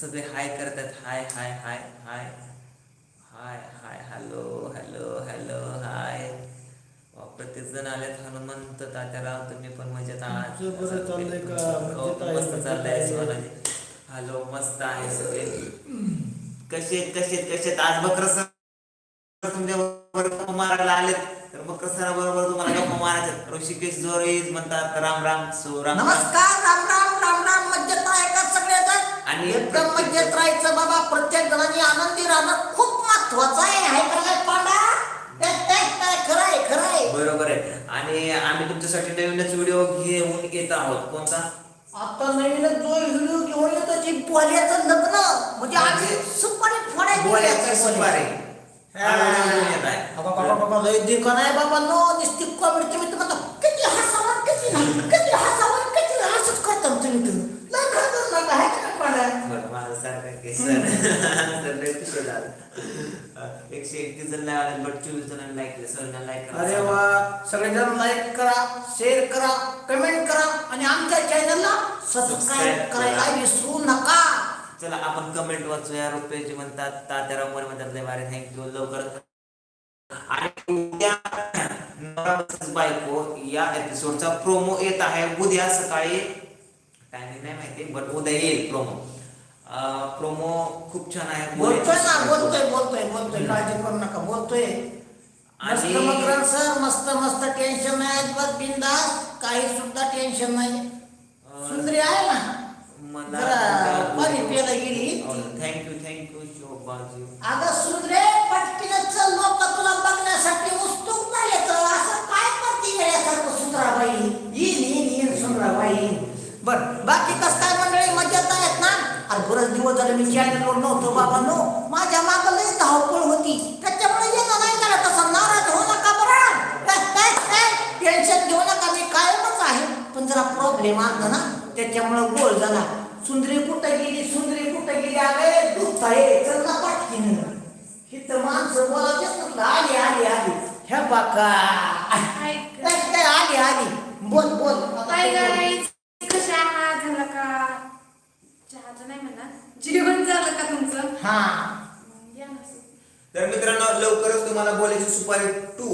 सगळे हाय करतात. Hi hi hi hi. Hi hi hello hello hello hi. प्रत्येक जण आलेत हनुमंत तात्याला. तुम्ही पण मजेत आहात. मस्त चाललंय आहे. सोनाली हॅलो मस्त आहे सगळे. कसे कसे कसे आज बकर सर तुमच्या बरोबर मारायला आलेत. तर बकर सराबरोबर तुम्हाला गप्पा मारायचे ऋषिकेश जोरे म्हणतात राम राम सो राम. नमस्कार राम राम. एकदम प्रत्येक- मज्जेत राहायचं बाबा प्रत्येक जणांनी आनंदी राहणं खूप महत्वाचं आहे. हाय का नाही पांडा? ए, ए, ए, खरं आहे खरं आहे बरोबर आहे. आणि आम्ही तुमच्यासाठी नवीनच व्हिडिओ घेऊन येत आहोत. कोणता? आता नवीन जो व्हिडिओ घेऊन येतो ते बोल्याचं लग्न. म्हणजे आम्ही म्हणजे सुपारी फोडायची बोलायचं. सुपारी. बाबा बाबा बाबा लय दिका नाही बाबा. नो निस्ती कॉमेडी म्हणता किती हसावं किती हसावं किती असंच करता तुम्ही तुम्ही लय खतरनाक नका आहे का नाही पांडा बरं, माझं सारखं की सर सर लय खुश झालं एकशे एकतीस जण नाही आले बट चोवीस जणांनी लाईक केलं. सर लाईक करा अरे वा. सगळेजण लाईक करा शेअर करा कमेंट करा आणि आमच्या चॅनलला सबस्क्राईब करायला करा. विसरू नका. चला आपण कमेंट वाचूया. रुपयाचे म्हणतात तात्याराम मोरे म्हणतात लय भारी थँक्यू लवकरच. आणि उद्या बायको या एपिसोडचा प्रोमो येत आहे. उद्या सकाळी. टायमिंग नाही माहिती बट उद्या येईल प्रोमो प्रोमो खूप छान आहे. बोलतोय ना बोलतोय बोलतोय बोलतोय काळजी करू नका बोलतोय. मस्त मकरन सर मस्त मस्त टेन्शन नाही अजिबात बिंदास काही सुद्धा टेन्शन नाही. सुंदरी आहे ना? मला पाणी प्यायला गेली. Thank you thank you Shobhaji. अगं सुंदरे पटकीनं चल लोक तुला बघण्यासाठी उत्सुक झाले तर असं काय करते येण्यासारखं सुंदराबाई येईन येईन येईन सुंदराबाई बर बाकी कस काय मंडळी मजेत आहेत ना अरे झाले मी चॅनलवर नव्हतो बाबा नो. माझ्या मागं लय धावपळ होती. त्याच्यामुळे येणं नाही झालं तसं नाराज होऊ नका बरं. टेन्शन घेऊ नका मी कायमच आहे. पण जरा प्रॉब्लेम आला ना त्याच्यामुळे गोळ झाला. सुंदरी कुठं गेली सुंदरी कुठं गेली? अरे दुखताय चल ना पाटकीन. हिथं माणसं बोलायचेच नसलं आली आली आली. ह्या बाका. आली आली. बोल बोल. काय तू बोल. गाईज कशा आहात झालं का चहाचं नाही म्हणा जेवण झालं का तुमचं? हा. मग या ना सर. तर मित्रांनो लवकरच तुम्हाला बोलायची सुपारी टू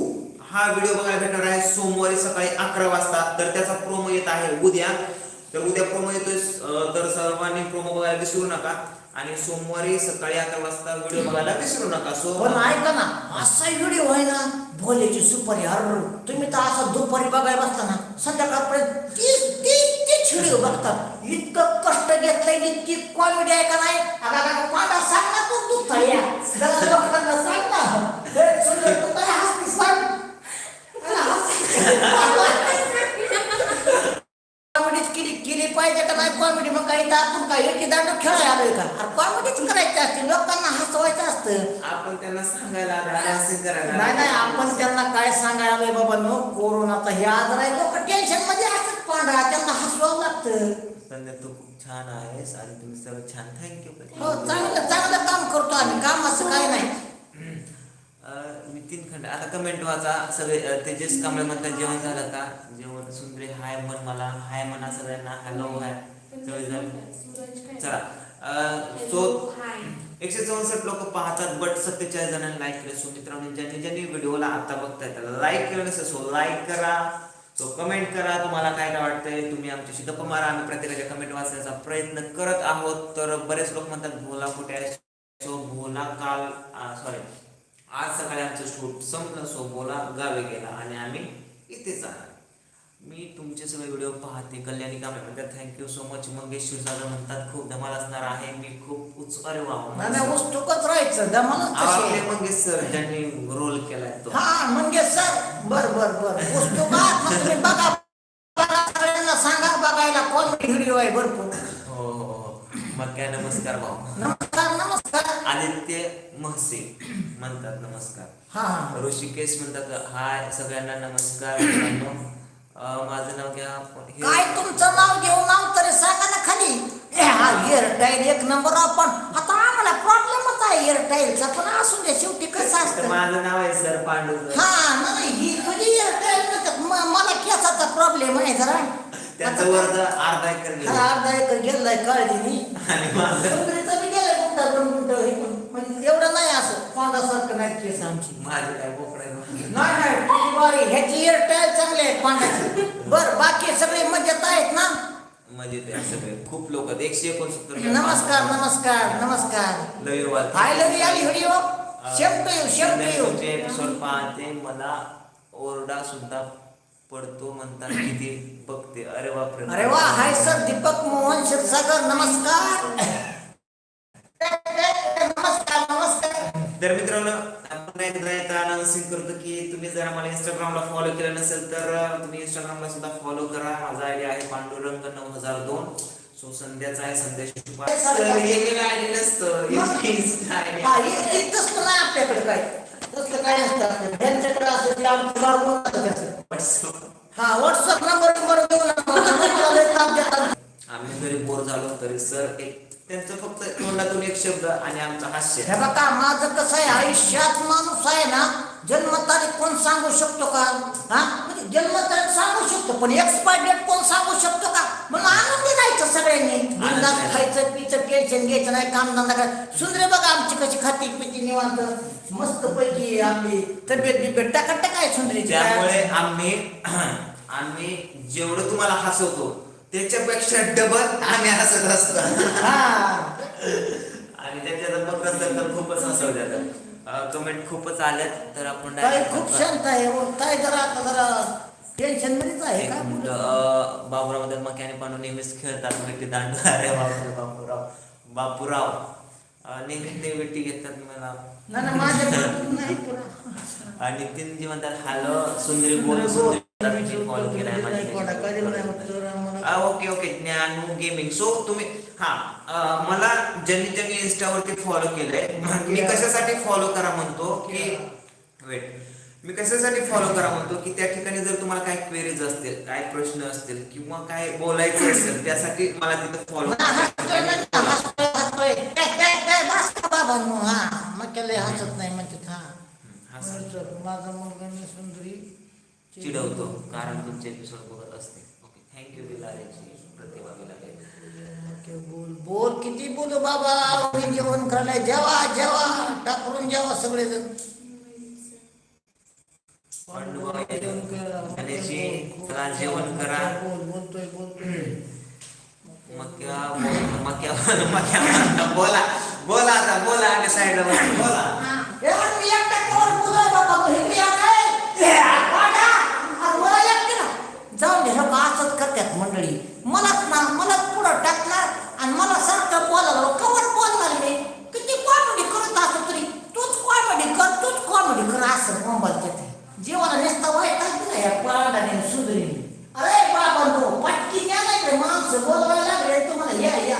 हा व्हिडिओ बघायला भेटणार आहे सोमवारी सकाळी अकरा वाजता. तर त्याचा प्रोमो येत आहे उद्या. तर उद्या प्रोमो येतोय अं, तर सर्वांनी प्रोमो बघायला विसरू नका. आणि सोमवारी सकाळी अकरा वाजता व्हिडिओ बघायला विसरू नका. सो पण ऐका ना असा व्हिडिओ आहे ना भोलेची सुपारी हर तुम्ही तर असं दुपारी बघायला बसता ना संध्याकाळपर्यंत तीस तीस तीस व्हिडिओ बघतात इतकं कष्ट घेतलंय इतकी कॉमेडी आहे का नाही आता पाडा सांग ना तू? तू थया जरा लोकांना सांग ना हे सुंदर तू काय हसती सांग कॉमेडीच केली केली पाहिजे का नाही कॉमेडी मग काही तर आपण काय एकी दांड खेळायला आलोय का अरे कॉमेडीच करायची असते लोकांना हसवायचं असतं आपण त्यांना सांगायला आलो आणि असं करायला नाही नाही आपण त्यांना काय सांगायला आलोय बाबा नो कोरोनाचा हे आजार आहे लोक टेन्शनमध्ये असत पांढरा त्यांना हसवावं लागतं संध्या तू खूप छान आहेस आणि तुम्ही सर्व छान थँक्यू हो चांगलं चांगलं काम करतो आम्ही. कामाचं काय नाही. मी तीन खंड आता कमेंट वाचा. सगळे तेजस कांबळे म्हणतात जेवण झालं का? जेवण सुंदरे हाय म्हण मला. हाय म्हणा सगळ्यांना. Hello hi. सूरज काय चला. अं, सो एकशे चौसष्ट लोक पाहतात बट सत्तेचाळीस जणांनी लाईक केलं. सो मित्रांनो ज्यांनी ज्यांनी व्हिडिओला आता बघताय त्याला लाईक केलं नसेल सो लाईक करा. सो कमेंट करा तुम्हाला काय काय वाटतंय? तुम्ही आमच्याशी गप्पा मारा आम्ही प्रत्येकाच्या कमेंट वाचण्याचा प्रयत्न करत आहोत. तर बरेच लोक म्हणतात भोला कुठे सो भोला काल सॉरी आज सकाळी आमचं शूट संपलं सो भोला गावी गेला आणि आम्ही इथेच आहे मी तुमचे सगळे व्हिडिओ पाहते. कल्याणी कांबळे म्हणतात thank you so much Mangeshwar Sagar म्हणतात खूप धमाल असणार आहे. मी खूप उत्सुक. अरे वा नाही राहायचं. आपले आहे. मंगेश सर ज्यांनी रोल केलाय तो. हा म्हणजे सर. बर बर बर. मग तुम्ही बघा. बघा, सगळ्यांना सांगा बघायला कॉमेडी व्हिडिओ आहे भरपूर. हो हो हो. मग काय नमस्कार भाऊ. नमस्कार नमस्कार. आदित्य महसे म्हणतात नमस्कार. हा हा. ऋषिकेश म्हणतात हाय सगळ्यांना नमस्कार मित्रांनो. माझं नाव घ्या काय तुमचं नाव घेऊ नाव तरी सांगा ना खाली. हा एअरटाईल एक नंबर आपण. आता आम्हाला प्रॉब्लेमच आहे एअरटाईलचा पण असू द्या शेवटी कसं असतं? माझं नाव आहे सर पांडू हा नाही ही तुझी एअरटाईल नसत मला केसाचा प्रॉब्लेम आहे जरा. एवढं नाही असं. कोणासारखं नाही केस आमची. माझे काय बोकडा नाही बारी ह्याची हेअरस्टाईल चांगली आहे पांडाची बर बाकी सगळे मजेत आहेत ना? म्हणजे ते सगळे. खूप लोक आहेत. एकशे एकोणसत्तर नमस्कार नमस्कार नमस्कार. लव यू ऑल हाय लवी आली video same to you same to you तुमचे एपिसोड पाहते मला ओरडा सुद्धा पडतो म्हणतात किती बघते. अरे बापरे. अरे वा हाय सर दीपक मोहन क्षीरसागर नमस्कार नमस्कार नमस्कार. तर मित्रांनो आपण एकदा एकदा अनाउन्सिंग करतो की तुम्ही जर आम्हाला इंस्टाग्रामला फॉलो केलं नसेल तर तुम्ही इंस्टाग्रामला सुद्धा फॉलो करा. माझा आयडी आहे पांडुरंग नऊ हजार दोन. सो संध्याचा आहे संदेश हे आयडी नसतं. आपल्याकडे काय? तसलं काय नसतं. आपल्याकडे. ह्यांच्याकडे असं ते आमचं गाव बोलतं त्याचं. WhatsApp. हा व्हॉट्सअप नंबर आम्ही जरी बोर झालो तरी सर एक त्यांचं फक्त तोंडातून एक शब्द आणि आमचं हास्य. हे बघा माझं कसं आहे आयुष्यात माणूस आहे ना जन्मतारीख कोण सांगू शकतो का? हा? म्हणजे जन्मतारीख सांगू शकतो पण एक्सपायर डेट कोण सांगू शकतो का? म्हणून आनंदी राहायचं सगळ्यांनी. खायचं पिचं टेन्शन घ्यायचं नाही कामधंदा करायचं. सुंदरे बघा आमची कशी खाती पिती निवांत. मस्त पैकी आपली तब्येत बिब्येत टकाटक आहे सुंदरीची. त्यामुळे आम्ही आम्ही जेवढं तुम्हाला हसवतो त्याच्यापेक्षा डबल आम्ही हसत असतो. हा. आणि त्याच्यात बघत असेल तर खूपच हसव जातात कमेंट खूपच आल्यात तर आपण खूप शांत आहे हो. ताई जरा आता जरा टेन्शन मध्येच आहे का? मिनिट अं, बाबुराव मक्याने पांडू नेहमीच खेळतात विटी दांडू. अरे बापरे बापूराव बापूराव. अं, नेहमी ते विटी घेतात मला. नाही ना माझ्या नाही पुरा. आणि नितीन जी म्हणतात हॅलो सुंदरी बोल. Sundari okay okay Dnyanu gaming so तुम्ही हा मला ज्यांनी ज्यांनी इन्स्टावरती फॉलो केलंय मी कशासाठी फॉलो करा म्हणतो की वेट मी कशासाठी फॉलो करा म्हणतो की त्या ठिकाणी जर तुम्हाला काय क्वेरीज असतील काय प्रश्न असतील किंवा काय बोलायचं असेल त्यासाठी मला तिथं फॉलो हसत नाही म्हणतात हा. माझा मुलगा सुंदरी. चिडवतो कारण तुमचे एपिसोड बघत असते ओके थँक्यू बिलारेची प्रतिभा बिलारे. बोल. बोल किती बोलू बाबा. जेवण करायला जेवा जेवा. टाकून जेवा सगळे जण जेवण करा. बोल बोलतोय बोलतोय. मक्या मक्या मक्या बोला बोला आता बोला आणि साईडला बोला ए, मी एकटा कोण बोलाय बाबा मग हे मी आहे. ए, वाटा. अरे मला एकटे ना. जाऊन दे लोक असंच करतात मंडळी. मलाच ना मलाच पुढं टाकणार आणि मला सारखं बोलायला कवर बोलणार मी. किती कॉमेडी करत असतो तरी तूच कॉमेडी कर तूच कॉमेडी कर असं मोबाईल देते जीवाला नेसता वाईट ना या पाडाने सुधरी अरे बाबा तो पटकी या नाही माणसं बोलवायला लागले तुम्हाला या या.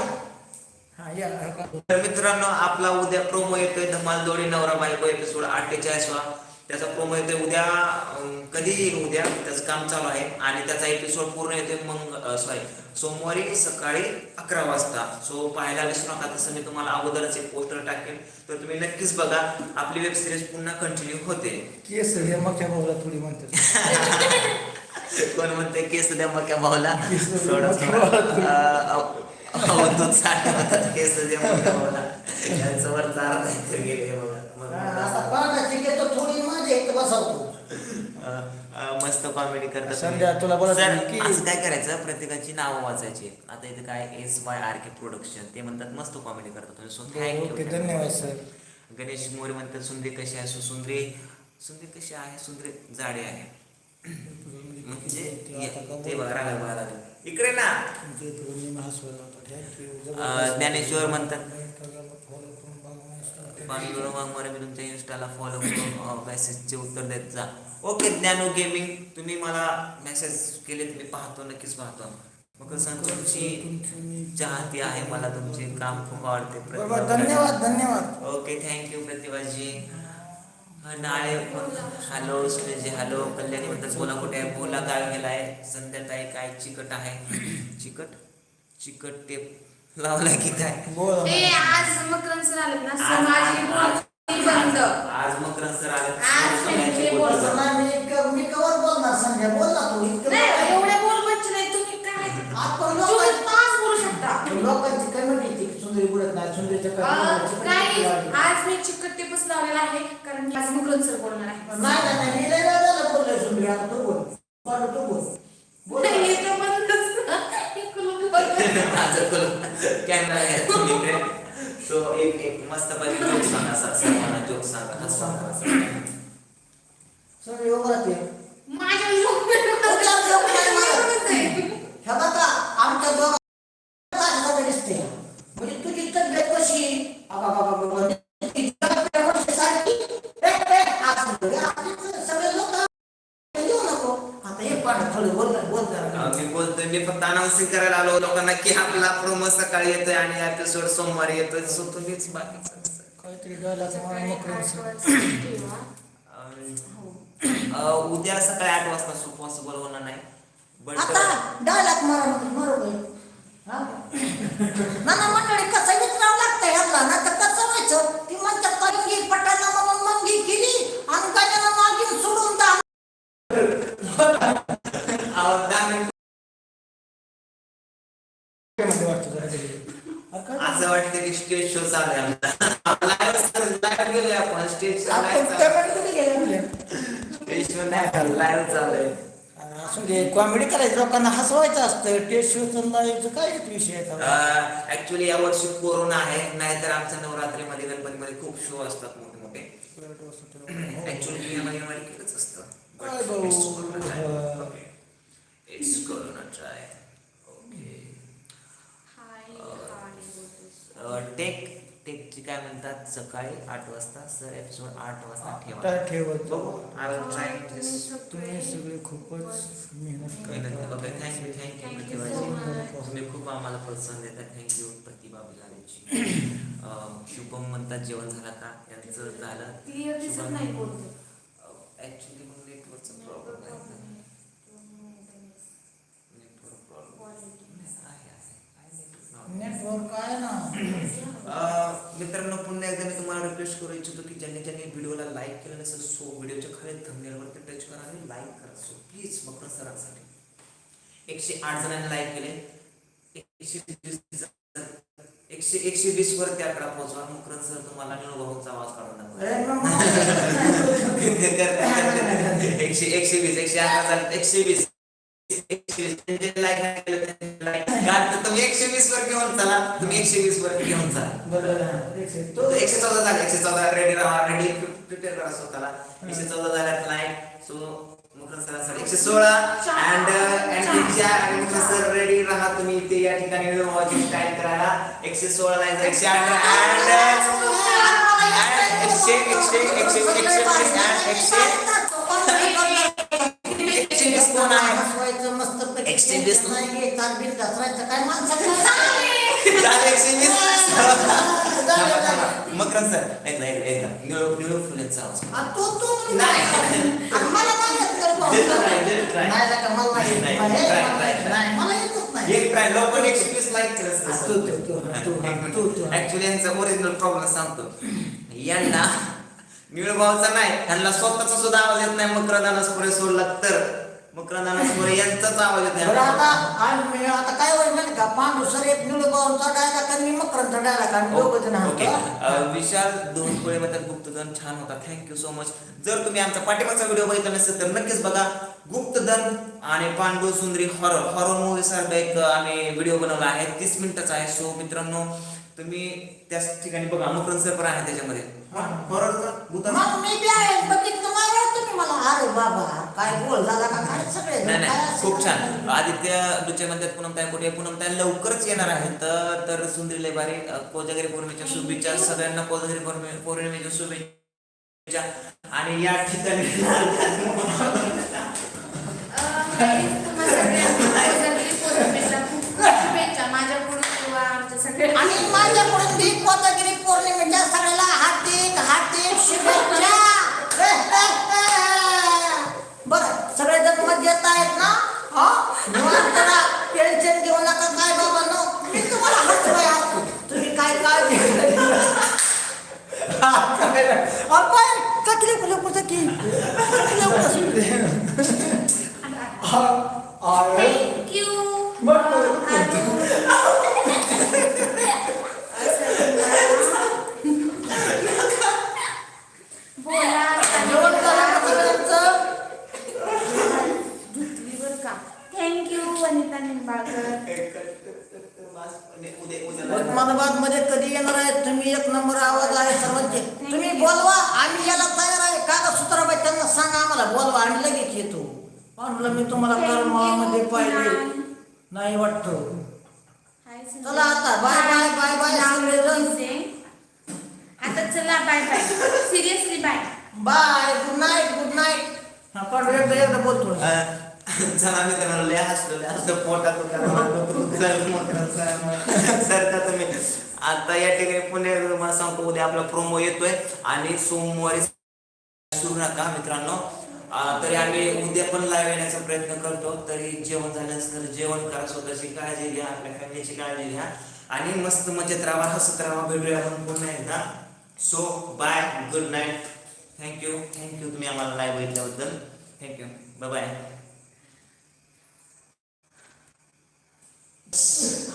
तर मित्रांनो आपला उद्या प्रोमो येतोय धमाल दोडी नवरा बायको एपिसोड अठ्ठेचाळीस वा त्याचा प्रोमो येतोय उद्या कधी येईल उद्या? त्याचं काम चालू आहे. आणि त्याचा एपिसोड पूर्ण येतोय मग सॉरी सोमवारी सकाळी अकरा वाजता. सो पाहायला विसरू नका तसं मी तुम्हाला अगोदरच एक पोस्टर टाकेन. तर तुम्ही नक्कीच बघा आपली वेब सिरीज पुन्हा कंटिन्यू होते. केस हे मग भाऊला थोडी म्हणतात. कोण म्हणते केस द्या मक्या भाऊला? मक्या अवधूत साठे केस द्या मक्या भाऊला. यांचं वर चार काहीतरी गेले बघा. बसवतो अं, मस्त कॉमेडी करतात संध्या, तुला नाही की- असं काय करायचं? प्रत्येकाची नावं वाचायची. आता इथे काय S Y R K production ते म्हणतात मस्त कॉमेडी करतात तुम्ही. सो ओके थँक्यू धन्यवाद सर गणेश मोरे म्हणतात सुंदरी कशी आहे? सुंदरी सुंदरी कशी आहे? सुंदरी जाडे आहे. म्हणजे ये- ते बघा रागाला बघा लागलं. इकडे ना. अं, ज्ञानेश्वर म्हणतात पांडुरंग वाघमारे मी तुमच्या इन्स्टाला फॉलो करून मेसेजचे उत्तर देत जा. ओके ज्ञानो गेमिंग तुम्ही मला मेसेज केले मी पाहतो नक्कीच पाहतो. मग संतोषची चाहती आहे मला तुमचे काम खूप आवडते धन्यवाद धन्यवाद. Okay thank you Pratibhaji. Nale hello Sunilji hello Kalyani म्हणतात बोला कुठे आहे? बोला काय गेलाय. संध्याताई काय चिकट आहे? चिकट? चिकट टेप लावलाय की काय? बोल आज मकरन सर आले ना. सर माझी बोलती बंद. आज मकरन सर आले आज ना, मी क- मी कवर बोलणार संध्या बोल ना तू इतकं नाही काय? एवढे बोल म्हणजे नाही तुम्ही काय? आपण तास बोलू शकता. लोकांची कमेंट येते सुंदरी बोलत नाही सुंदरीच्या अं, नाही नाही आज मी चिकट टिपच लावलेला आहे कारण की आज मुकरण सर बोलणार आहे. नाही नाही मी लय वेळा झालं बोललोय सुंदरी आता तू बोल. बोल तू बोल. बोल नाही, ना. कॅमेरा घ्या सो एक एक मस्त पैकी जोक सांगा सर सर्वांना जोक सांगा. हसवा राहते माझ्या. ह्या बघा आमच्या दोघांना करायला आलो लोकांना की आपला प्रोमो सकाळी येतोय आणि एपिसोड सोमवारी येतोय. सो तुम्हीच बाकीचं अं, उद्या सकाळी आठ वाजता सो पॉसिबल होणार नाही. बट आता डायलॉग मारा बरोबर. हा? मंडळी कसं विचारावं लागतं ह्याला ना तर कसं व्हायचं? ती म्हणतात तरंगी पटाला म्हणून मंगी केली. आणि गजाला मागील सोडून दहा असं वाटतं की स्टेज शो चालू आहे आपण स्टेज शो स्टेज शो नाही लाईव्ह चालू आहे. असू दे कॉमेडी करायचं लोकांना हसवायचं असतं. टेस्ट शो लावायचं काय विषय ऍक्च्युली या वर्षी कोरोना आहे. नाहीतर आमच्या नवरात्रीमध्ये गणपतीमध्ये खूप शो असतात मोठे मोठे ऍक्च्युली? असतं it's corona try okay hi, hi बोलतोस. टेक टेकची काय म्हणतात सकाळी आठ वाजता सर एपिसोड आठ वाजता ठेवा काय ठेवत. बघू आय विल ट्राय दिस तुम्ही सगळे खूपच मेहनत ओके थँक्यू थँक्यू प्रतिभाजी. तुम्ही खूप आम्हाला प्रोत्साहन देतात थँक्यू प्रतिभा बिलारीची अं, शुभम म्हणतात जेवण झालं का? यांचं झालं. क्लिअर दिसत नाही बोलतो ऍक्च्युली मग नेटवर्कचा प्रॉब्लेम आहे नेटवर्क प्रॉब्लेम आहे नेटवर्क आहे ना? अं, मित्रांनो पुन्हा एकदा मी तुम्हाला रिक्वेस्ट करू इच्छितो की ज्यांनी ज्यांनी व्हिडिओला लाईक केलं नसेल सो व्हिडिओच्या खाली थंबनेलवरती टच करा आणि लाईक करा. सो प्लीज मकर सरांसाठी. एकशे आठ जणांनी लाईक केले. एकशे वीस एकशे एकशे वीस वरती आकडा पोहोचवा. मकर सर तुम्हाला निळूभाऊचा आवाज काढून एकशे एकशे वीस एकशे अकरा एकशे वीस एकशे वीस. त्यांचे तुम्ही एकशे वीस वर घेऊन चला तुम्ही एकशे वीस वर घेऊन चला बरोबर. एकशे- तो तो चौदा झाले एकशे चौदा रेडी राहा रेडी प्रिपेअर करा स्वतःला एकशे चौदा झाल्यात लाइट सो एकशे सोळा अँड अँड सर रेडी राहा तुम्ही इथे या ठिकाणी स्टाईल करायला एकशे सोळा लाईन एकशे आठ अँड एकशे एकशे एकशे एकशे एकशे एकशे वीस कोण आहे हसवायचं मस्त पैकी. एकशे वीस. नाही घ्यायचा, बिल घसरायचं, काय माणसाचं झालं एकशे वीस झालं, झालं. मकर सर. एकदा एकदा एकदा निळू निळू फुलेचा आवाज. एक ट्राय. लाईक. ऍक्च्युली यांचा ओरिजिनल प्रॉब्लेम सांगतो. यांना निळभावचा नाही. यांना स्वतःचा सुद्धा आवाज येत नाही. मकरदाना स्पुरे सोडला तर. मकरदाना स्पुरे यांचाच आवाज येत बरं आता नाही आणि आता काय होईल माहिती का? सर एक मी दोघं जण ओके. अं, विशाल दोन कोळे म्हणतात गुप्तधन छान होता. थँक्यू सो मच जर तुम्ही आमचा पाठिंबाचा व्हिडिओ बघितला नसेल तर नक्कीच बघा. गुप्तधन आणि पांडू सुंदरी हॉरर हॉरर मूवी सारखा एक आम्ही व्हिडिओ बनवला आहे. तीस मिनिटाचा आहे. सो मित्रांनो तुम्ही त्याच ठिकाणी बघा. मकरन सर पण आहे त्याच्यामध्ये. मग मी बी आहे बघितलं मला तुम्ही मला. अरे बाबा काय बोल झाला का? काय सगळे नाही काय नाही असं? खूप? छान. आदित्य दुचे म्हणतात पूनमताई कुठे पूनमताई लवकरच येणार आहेत तर तर सुंदरी अ, कोजागिरी पौर्णिमेच्या शुभेच्छा. सगळ्यांना कोजागिरी पौर्णिमे- पौर्णिमेच्या शुभेच्छा. आणि या ठिकाणी आणि माझ्याकडून कोजागिरी पौर्णिमेच्या सगळ्याला बरं सगळेजण मजेत आहेत ना? हा? निवांत. टेन्शन घेऊ नका. काय बाबा नो. मी तुम्हाला असतो. तुम्ही काय काळजी आपण कटले फुले पुढचं की? आवाज आहे सर्वांचे तुम्ही बोलवा आम्ही याला तयार आहे. काका सुत्राबाई त्यांना सांगा आम्हाला. बोलवा आम्ही लगेच येतो. म्हणलं मी तुम्हाला कर्मामध्ये पाहिजे नाही वाटतो. चला आता, बाय, बाय, बाय, बाय. आता चला bye bye. Seriously bye. Bye. Good night good night हा पण एकदा एकदा बोलतो. चला मित्रांनो लय हसलो लय हसलो पोटात सर का तुम्ही आता या ठिकाणी पुणे मला सांगतो उद्या आपला प्रोमो येतोय आणि सोमवारी सुरू नका मित्रांनो तरी आम्ही उद्या पण लाईव्ह येण्याचा प्रयत्न करतो तरी जेवण झालं असेल तर जेवण करा स्वतःची काळजी घ्या आपल्या फॅमिलीची काळजी घ्या आणि मस्त मजेत राहा हसत राहा भेटूया आपण पुन्हा एकदा so bye good night thank you thank you तुम्ही आम्हाला लाईव्ह बघितल्याबद्दल थँक्यू बाय बाय 是。